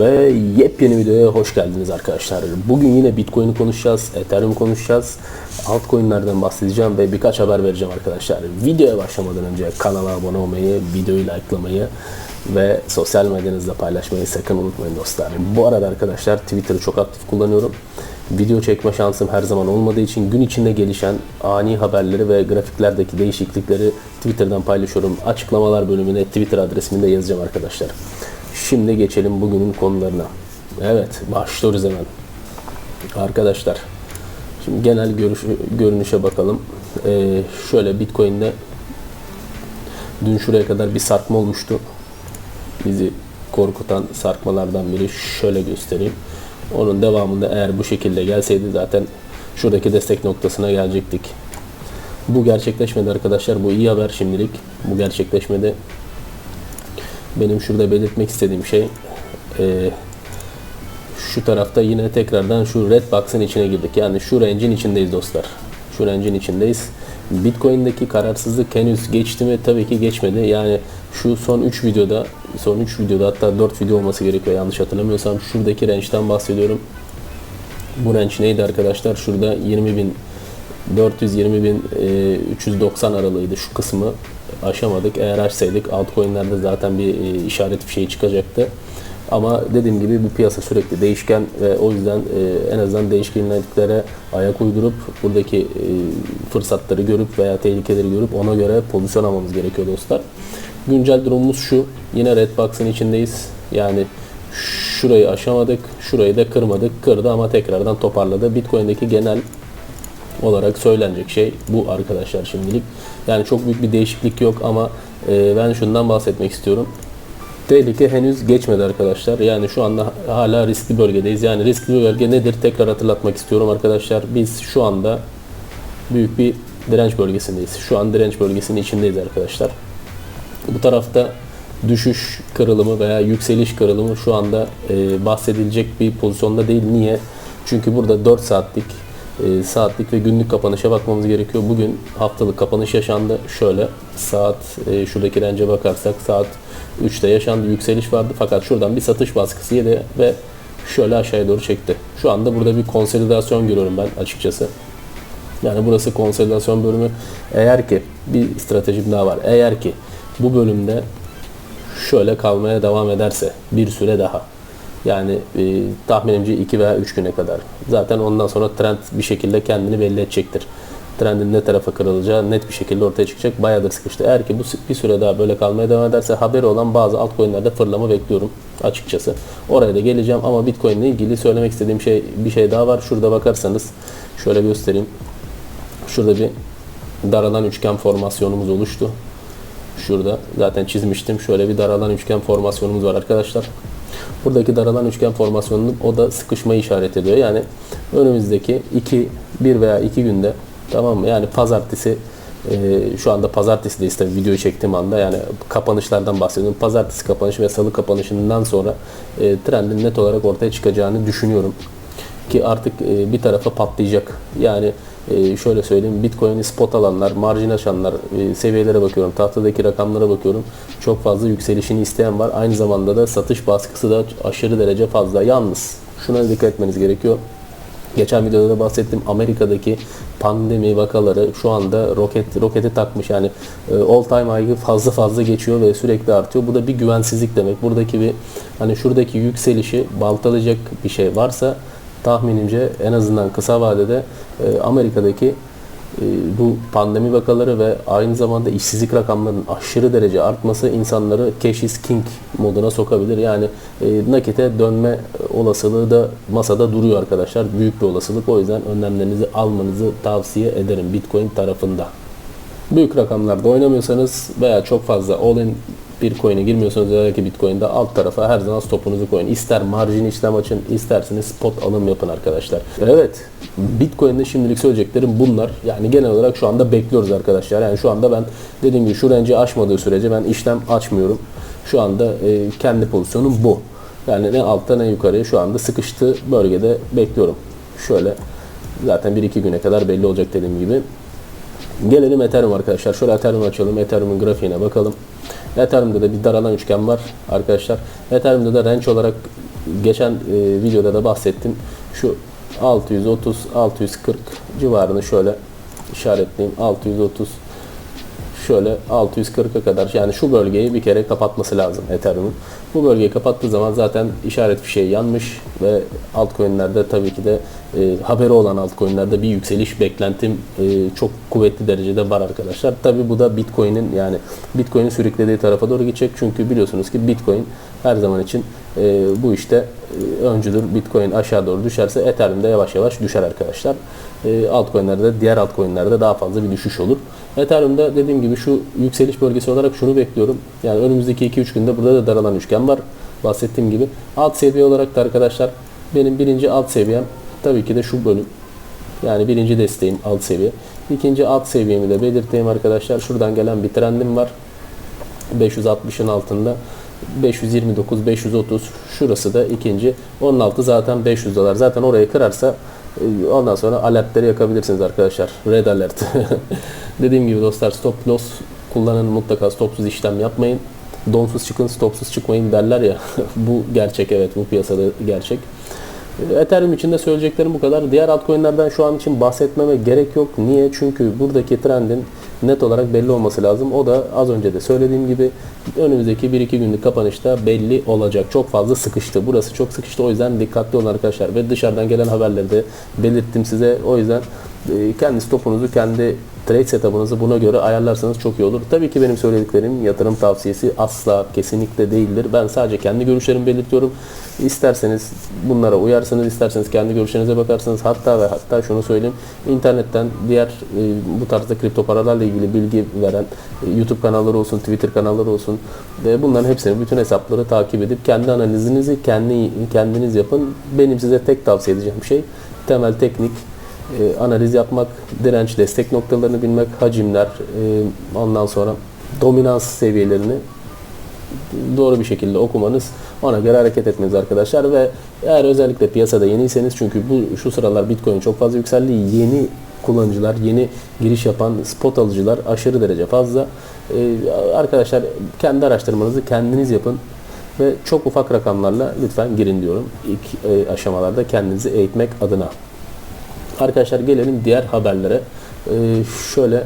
Ve yepyeni videoya hoş geldiniz arkadaşlar. Bugün yine Bitcoin'i konuşacağız, Ethereum konuşacağız. Altcoin'lerden bahsedeceğim ve birkaç haber vereceğim arkadaşlar. Videoya başlamadan önce kanala abone olmayı, videoyu likelamayı ve sosyal medyanızda paylaşmayı sakın unutmayın dostlar. Bu arada arkadaşlar Twitter'ı çok aktif kullanıyorum. Video çekme şansım her zaman olmadığı için gün içinde gelişen ani haberleri ve grafiklerdeki değişiklikleri Twitter'dan paylaşıyorum. Açıklamalar bölümüne Twitter adresimde yazacağım arkadaşlar. Şimdi geçelim bugünün konularına. Evet, başlıyoruz hemen. Arkadaşlar, şimdi genel görüş, görünüşe bakalım. Ee, şöyle Bitcoin'de dün şuraya kadar bir sarkma olmuştu. Bizi korkutan sarkmalardan biri şöyle göstereyim. Onun devamında eğer bu şekilde gelseydi zaten şuradaki destek noktasına gelecektik. Bu gerçekleşmedi arkadaşlar. Bu iyi haber şimdilik. Bu gerçekleşmedi. Benim şurada belirtmek istediğim şey e, şu tarafta yine tekrardan şu red box'ın içine girdik. Yani şu range'in içindeyiz dostlar. Şu range'in içindeyiz. Bitcoin'deki kararsızlık henüz geçti mi? Tabii ki geçmedi. Yani şu son 3 videoda, son 3 videoda hatta 4 video olması gerekiyor yanlış hatırlamıyorsam. Şuradaki range'den bahsediyorum. Bu range neydi arkadaşlar? Şurada 20 bin 420 bin 390 aralığıydı şu kısmı aşamadık. Eğer açsaydık altcoin'lerde zaten bir e, işaret bir şey çıkacaktı. Ama dediğim gibi bu piyasa sürekli değişken ve o yüzden e, en azından değişkenliklere ayak uydurup buradaki e, fırsatları görüp veya tehlikeleri görüp ona göre pozisyon almamız gerekiyor dostlar. Güncel durumumuz şu. Yine red box'ın içindeyiz. Yani şurayı aşamadık, şurayı da kırmadık. Kırdı ama tekrardan toparladı. Bitcoin'deki genel olarak söylenecek şey bu arkadaşlar şimdilik. Yani çok büyük bir değişiklik yok ama e, ben şundan bahsetmek istiyorum. Tehlike henüz geçmedi arkadaşlar. Yani şu anda hala riskli bölgedeyiz. Yani riskli bölge nedir? Tekrar hatırlatmak istiyorum arkadaşlar. Biz şu anda büyük bir direnç bölgesindeyiz. Şu an direnç bölgesinin içindeyiz arkadaşlar. Bu tarafta düşüş kırılımı veya yükseliş kırılımı şu anda e, bahsedilecek bir pozisyonda değil. Niye? Çünkü burada 4 saatlik e, saatlik ve günlük kapanışa bakmamız gerekiyor. Bugün haftalık kapanış yaşandı. Şöyle saat e, şuradaki rence bakarsak saat 3'te yaşandı yükseliş vardı fakat şuradan bir satış baskısı yedi ve şöyle aşağıya doğru çekti. Şu anda burada bir konsolidasyon görüyorum ben açıkçası. Yani burası konsolidasyon bölümü. Eğer ki bir stratejim daha var. Eğer ki bu bölümde şöyle kalmaya devam ederse bir süre daha yani e, tahminimce 2 veya 3 güne kadar. Zaten ondan sonra trend bir şekilde kendini belli edecektir. Trendin ne tarafa kırılacağı net bir şekilde ortaya çıkacak. Bayağıdır sıkıştı. Eğer ki bu bir süre daha böyle kalmaya devam ederse haberi olan bazı altcoin'lerde fırlama bekliyorum açıkçası. Oraya da geleceğim ama Bitcoin ilgili söylemek istediğim şey bir şey daha var. Şurada bakarsanız şöyle göstereyim. Şurada bir daralan üçgen formasyonumuz oluştu. Şurada zaten çizmiştim. Şöyle bir daralan üçgen formasyonumuz var arkadaşlar. Buradaki daralan üçgen formasyonunun o da sıkışmayı işaret ediyor. Yani önümüzdeki 2 1 veya 2 günde tamam mı? Yani pazartesi e, şu anda pazartesideyiz tabii videoyu çektiğim anda yani kapanışlardan bahsediyorum. Pazartesi kapanışı ve salı kapanışından sonra e, trendin net olarak ortaya çıkacağını düşünüyorum. Ki artık e, bir tarafa patlayacak. Yani e, şöyle söyleyeyim Bitcoin'i spot alanlar, marjin aşanlar e, seviyelere bakıyorum. Tahtadaki rakamlara bakıyorum. Çok fazla yükselişini isteyen var. Aynı zamanda da satış baskısı da aşırı derece fazla. Yalnız şuna dikkat etmeniz gerekiyor. Geçen videoda da bahsettim. Amerika'daki pandemi vakaları şu anda roket roketi takmış. Yani e, all time high'ı fazla fazla geçiyor ve sürekli artıyor. Bu da bir güvensizlik demek. Buradaki bir hani şuradaki yükselişi baltalayacak bir şey varsa tahminimce en azından kısa vadede e, Amerika'daki e, bu pandemi vakaları ve aynı zamanda işsizlik rakamlarının aşırı derece artması insanları cash is king moduna sokabilir. Yani e, nakite dönme olasılığı da masada duruyor arkadaşlar. Büyük bir olasılık. O yüzden önlemlerinizi almanızı tavsiye ederim Bitcoin tarafında. Büyük rakamlarda oynamıyorsanız veya çok fazla all-in bir coin'e girmiyorsanız ki Bitcoin'de alt tarafa her zaman stopunuzu koyun. İster marjin işlem açın, isterseniz spot alım yapın arkadaşlar. Evet, Bitcoin'de şimdilik söyleyeceklerim bunlar. Yani genel olarak şu anda bekliyoruz arkadaşlar. Yani şu anda ben dediğim gibi şu range'i aşmadığı sürece ben işlem açmıyorum. Şu anda e, kendi pozisyonum bu. Yani ne altta ne yukarıya şu anda sıkıştığı bölgede bekliyorum. Şöyle zaten 1-2 güne kadar belli olacak dediğim gibi. Gelelim Ethereum arkadaşlar. Şöyle Ethereum açalım. Ethereum'un grafiğine bakalım. Ethereum'da da bir daralan üçgen var arkadaşlar. Ethereum'da da range olarak geçen e, videoda da bahsettim. Şu 630 640 civarını şöyle işaretleyeyim. 630 şöyle 640'a kadar yani şu bölgeyi bir kere kapatması lazım Ethereum'un. Bu bölgeyi kapattığı zaman zaten işaret şey yanmış ve altcoin'lerde tabii ki de e, haberi olan altcoin'lerde bir yükseliş beklentim e, çok kuvvetli derecede var arkadaşlar. Tabii bu da Bitcoin'in yani Bitcoin'in sürüklediği tarafa doğru gidecek. Çünkü biliyorsunuz ki Bitcoin her zaman için e, bu işte e, öncüdür. Bitcoin aşağı doğru düşerse Ethereum de yavaş yavaş düşer arkadaşlar. E, altcoin'lerde diğer altcoin'lerde daha fazla bir düşüş olur. Ethereum'da dediğim gibi şu yükseliş bölgesi olarak şunu bekliyorum. Yani önümüzdeki 2-3 günde burada da daralan üçgen var. Bahsettiğim gibi. Alt seviye olarak da arkadaşlar benim birinci alt seviyem tabii ki de şu bölüm. Yani birinci desteğim alt seviye. İkinci alt seviyemi de belirteyim arkadaşlar. Şuradan gelen bir trendim var. 560'ın altında. 529, 530 şurası da ikinci. Onun altı zaten 500 dolar. Zaten orayı kırarsa e, ondan sonra alertleri yakabilirsiniz arkadaşlar. Red alert. Dediğim gibi dostlar stop loss kullanın mutlaka stopsuz işlem yapmayın. Donsuz çıkın stopsuz çıkmayın derler ya. bu gerçek evet bu piyasada gerçek. Ethereum için de söyleyeceklerim bu kadar. Diğer altcoin'lerden şu an için bahsetmeme gerek yok. Niye? Çünkü buradaki trendin net olarak belli olması lazım. O da az önce de söylediğim gibi önümüzdeki 1-2 günlük kapanışta belli olacak. Çok fazla sıkıştı. Burası çok sıkıştı. O yüzden dikkatli olun arkadaşlar. Ve dışarıdan gelen haberleri de belirttim size. O yüzden e, kendi stopunuzu, kendi trade setup'ınızı buna göre ayarlarsanız çok iyi olur. Tabii ki benim söylediklerim yatırım tavsiyesi asla kesinlikle değildir. Ben sadece kendi görüşlerimi belirtiyorum. İsterseniz bunlara uyarsınız, isterseniz kendi görüşlerinize bakarsınız. Hatta ve hatta şunu söyleyeyim. internetten diğer e, bu tarzda kripto paralarla ilgili bilgi veren e, YouTube kanalları olsun, Twitter kanalları olsun ve bunların hepsini bütün hesapları takip edip kendi analizinizi kendi kendiniz yapın. Benim size tek tavsiye edeceğim şey temel teknik e, analiz yapmak, direnç destek noktalarını bilmek, hacimler, e, ondan sonra dominans seviyelerini doğru bir şekilde okumanız, ona göre hareket etmeniz arkadaşlar ve eğer özellikle piyasada yeniyseniz çünkü bu şu sıralar Bitcoin çok fazla yükseldi. Yeni kullanıcılar, yeni giriş yapan spot alıcılar aşırı derece fazla. Ee, arkadaşlar kendi araştırmanızı kendiniz yapın ve çok ufak rakamlarla lütfen girin diyorum. İlk e, aşamalarda kendinizi eğitmek adına. Arkadaşlar gelelim diğer haberlere. Ee, şöyle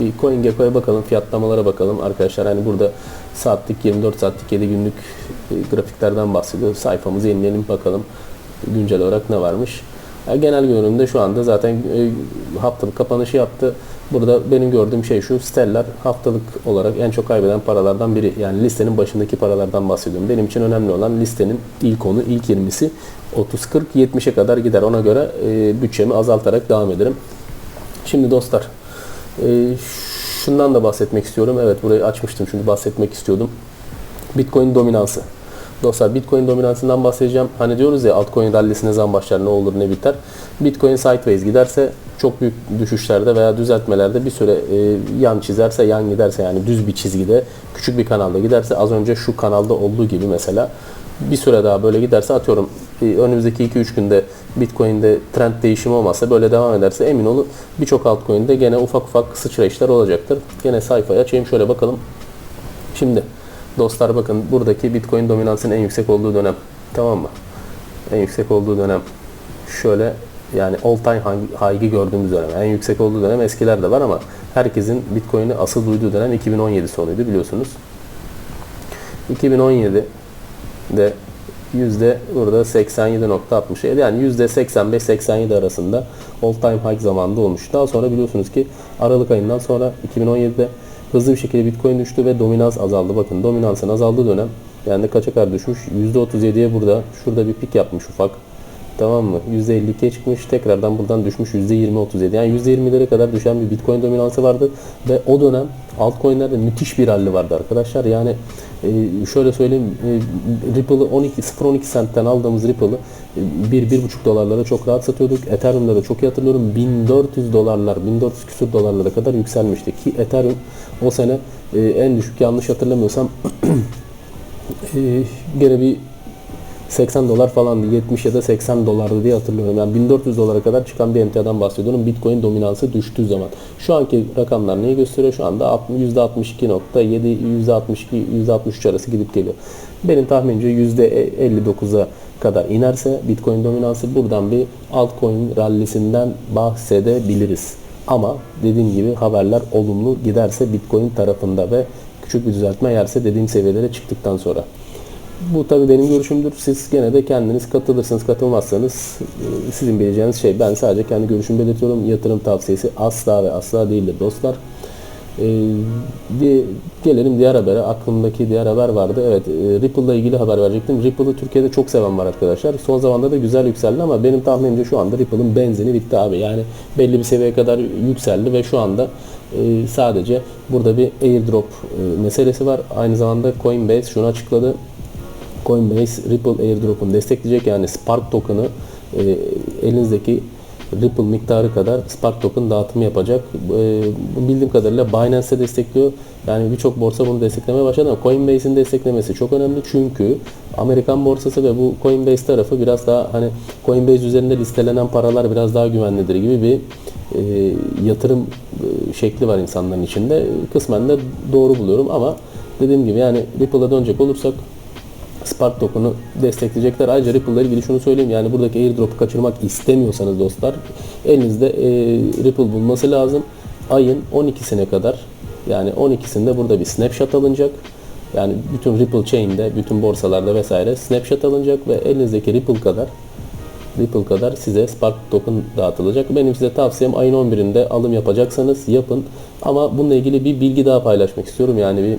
bir CoinGecko'ya bakalım, fiyatlamalara bakalım. Arkadaşlar hani burada saatlik, 24 saatlik, 7 günlük e, grafiklerden bahsediyor. Sayfamızı yenileyelim bakalım güncel olarak ne varmış. Genel görünümde şu anda zaten e, haftalık kapanışı yaptı. Burada benim gördüğüm şey şu. Stellar haftalık olarak en çok kaybeden paralardan biri. Yani listenin başındaki paralardan bahsediyorum. Benim için önemli olan listenin ilk onu, ilk 20'si 30, 40, 70'e kadar gider. Ona göre e, bütçemi azaltarak devam ederim. Şimdi dostlar e, şundan da bahsetmek istiyorum. Evet burayı açmıştım çünkü bahsetmek istiyordum. Bitcoin dominansı. Dostlar Bitcoin dominansından bahsedeceğim. Hani diyoruz ya altcoin rallisi ne zaman başlar, ne olur, ne biter. Bitcoin sideways giderse çok büyük düşüşlerde veya düzeltmelerde bir süre e, yan çizerse, yan giderse yani düz bir çizgide, küçük bir kanalda giderse az önce şu kanalda olduğu gibi mesela bir süre daha böyle giderse atıyorum önümüzdeki 2-3 günde Bitcoin'de trend değişimi olmazsa böyle devam ederse emin olun birçok altcoin'de gene ufak ufak sıçrayışlar olacaktır. Gene sayfayı açayım şöyle bakalım. Şimdi dostlar bakın buradaki Bitcoin dominansının en yüksek olduğu dönem. Tamam mı? En yüksek olduğu dönem. Şöyle yani all time high'ı gördüğümüz dönem. En yüksek olduğu dönem eskiler de var ama herkesin Bitcoin'i asıl duyduğu dönem 2017 sonuydu biliyorsunuz. 2017'de yüzde burada 87.67 yani yüzde 85-87 arasında all time high zamanında olmuş. Daha sonra biliyorsunuz ki Aralık ayından sonra 2017'de hızlı bir şekilde Bitcoin düştü ve dominans azaldı. Bakın dominansın azaldığı dönem yani kaça kadar düşmüş? %37'ye burada şurada bir pik yapmış ufak. Tamam mı? %52'ye çıkmış. Tekrardan buradan düşmüş %20-37. Yani %20'lere kadar düşen bir Bitcoin dominansı vardı. Ve o dönem altcoin'lerde müthiş bir rally vardı arkadaşlar. Yani e, şöyle söyleyeyim e, Ripple'ı 12 0.12 centten aldığımız Ripple'ı 1 1.5 dolarlara çok rahat satıyorduk. Ethereum'da da çok iyi hatırlıyorum. 1400 dolarlar, 1400 küsur dolarlara kadar yükselmişti ki Ethereum o sene e, en düşük yanlış hatırlamıyorsam gene bir 80 dolar falandı. 70 ya da 80 dolardı diye hatırlıyorum. Yani 1400 dolara kadar çıkan bir emtiadan bahsediyorum. Bitcoin dominansı düştüğü zaman. Şu anki rakamlar neyi gösteriyor? Şu anda %62.7, %62, %63 arası gidip geliyor. Benim tahminimce %59'a kadar inerse Bitcoin dominansı buradan bir altcoin rallisinden bahsedebiliriz. Ama dediğim gibi haberler olumlu giderse Bitcoin tarafında ve küçük bir düzeltme yerse dediğim seviyelere çıktıktan sonra. Bu tabii benim görüşümdür. Siz gene de kendiniz katılırsınız, katılmazsanız e, sizin bileceğiniz şey. Ben sadece kendi görüşümü belirtiyorum. Yatırım tavsiyesi asla ve asla değildir dostlar. Ee, gelelim diğer habere. Aklımdaki diğer haber vardı. Evet, e, Ripple'la ilgili haber verecektim. Ripple'ı Türkiye'de çok seven var arkadaşlar. Son zamanda da güzel yükseldi ama benim tahminimce şu anda Ripple'ın benzini bitti abi. Yani belli bir seviyeye kadar yükseldi ve şu anda e, sadece burada bir airdrop e, meselesi var. Aynı zamanda Coinbase şunu açıkladı. Coinbase Ripple airdrop'unu destekleyecek. Yani Spark token'ı e, elinizdeki Ripple miktarı kadar Spark token dağıtımı yapacak. E, bildiğim kadarıyla Binance de destekliyor. Yani birçok borsa bunu desteklemeye başladı ama Coinbase'in desteklemesi çok önemli çünkü Amerikan borsası ve bu Coinbase tarafı biraz daha hani Coinbase üzerinde listelenen paralar biraz daha güvenlidir gibi bir e, yatırım e, şekli var insanların içinde. Kısmen de doğru buluyorum ama dediğim gibi yani Ripple'a dönecek olursak Spark token'u destekleyecekler. Ayrıca Ripple ile ilgili şunu söyleyeyim. Yani buradaki airdrop'u kaçırmak istemiyorsanız dostlar elinizde e, Ripple bulması lazım. Ayın 12'sine kadar yani 12'sinde burada bir snapshot alınacak. Yani bütün Ripple chain'de, bütün borsalarda vesaire snapshot alınacak ve elinizdeki Ripple kadar Ripple kadar size Spark token dağıtılacak. Benim size tavsiyem ayın 11'inde alım yapacaksanız yapın. Ama bununla ilgili bir bilgi daha paylaşmak istiyorum. Yani bir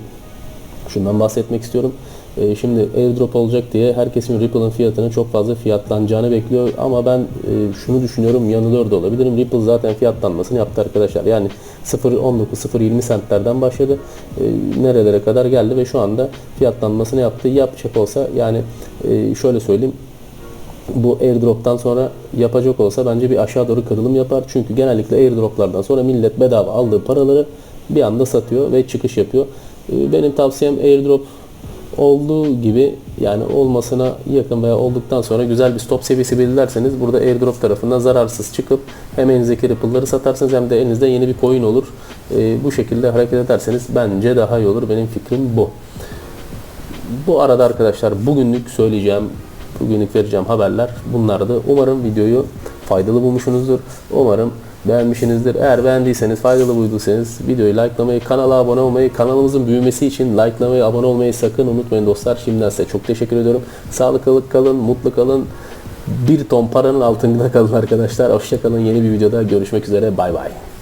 şundan bahsetmek istiyorum. Ee, şimdi airdrop olacak diye herkesin Ripple'ın fiyatının çok fazla fiyatlanacağını bekliyor. Ama ben e, şunu düşünüyorum yanılıyor da olabilirim. Ripple zaten fiyatlanmasını yaptı arkadaşlar. Yani 0.19-0.20 centlerden başladı. E, nerelere kadar geldi ve şu anda fiyatlanmasını yaptı. Yapacak olsa yani e, şöyle söyleyeyim bu airdrop'tan sonra yapacak olsa bence bir aşağı doğru kırılım yapar. Çünkü genellikle airdrop'lardan sonra millet bedava aldığı paraları bir anda satıyor ve çıkış yapıyor. Ee, Benim tavsiyem airdrop olduğu gibi yani olmasına yakın veya olduktan sonra güzel bir stop seviyesi belirlerseniz burada airdrop tarafından zararsız çıkıp hem elinizdeki Ripple'ları satarsınız hem de elinizde yeni bir coin olur. Ee, bu şekilde hareket ederseniz bence daha iyi olur. Benim fikrim bu. Bu arada arkadaşlar bugünlük söyleyeceğim, bugünlük vereceğim haberler bunlardı. Umarım videoyu faydalı bulmuşsunuzdur. Umarım beğenmişsinizdir. Eğer beğendiyseniz, faydalı bulduysanız videoyu likelamayı, kanala abone olmayı, kanalımızın büyümesi için likelamayı, abone olmayı sakın unutmayın dostlar. Şimdiden size çok teşekkür ediyorum. Sağlıklı kalın, mutlu kalın. Bir ton paranın altında kalın arkadaşlar. Hoşçakalın. Yeni bir videoda görüşmek üzere. Bay bay.